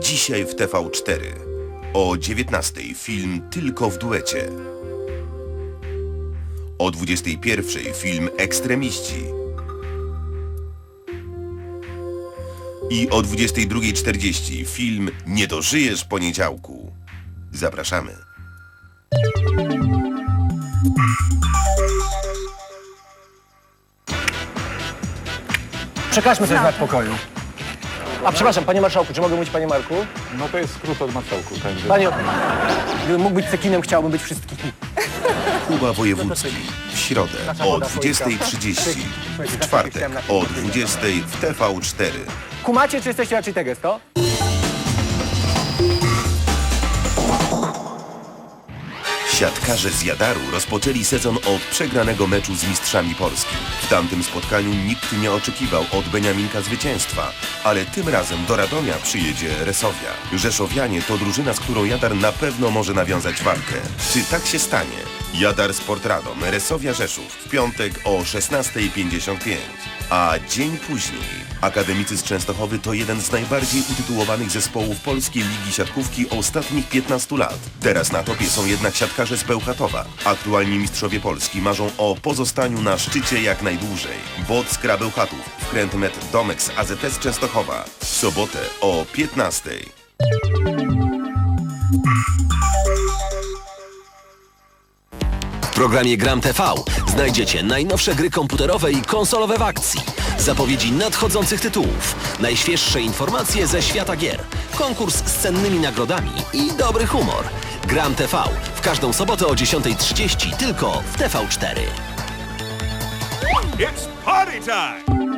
Dzisiaj w TV4. O 19 film Tylko w duecie. O 21 film Ekstremiści. I o 22.40 film Nie dożyjesz poniedziałku. Zapraszamy. Przekażmy coś znak pokoju. A przepraszam, panie marszałku, czy mogę mówić panie Marku? No to jest skrót od marszałku, także... Panie, gdybym mógł być cekinem, chciałbym być wszystkimi. Kuba Wojewódzki. W środę o 20.30. W czwartek o 20.00 w TV4. Kumacie, czy jesteście raczej teges, Siatkarze z Jadaru rozpoczęli sezon od przegranego meczu z mistrzami Polski. W tamtym spotkaniu nikt nie oczekiwał od Beniaminka zwycięstwa, ale tym razem do Radomia przyjedzie Resowia. Rzeszowianie to drużyna, z którą Jadar na pewno może nawiązać walkę. Czy tak się stanie? Jadar Sport Radom, Resowia Rzeszów w piątek o 16.55. A dzień później Akademicy z Częstochowy to jeden z najbardziej utytułowanych zespołów polskiej ligi siatkówki ostatnich 15 lat. Teraz na topie są jednak siatkarze z Bełchatowa. Aktualni mistrzowie Polski marzą o pozostaniu na szczycie jak najdłużej. Bot z Bełchatów, wkręt met Domek AZS Częstochowa. W sobotę o 15. Programie Gram TV znajdziecie najnowsze gry komputerowe i konsolowe w akcji, zapowiedzi nadchodzących tytułów, najświeższe informacje ze świata gier, konkurs z cennymi nagrodami i dobry humor. Gram TV w każdą sobotę o 10.30 tylko w TV4. It's party time!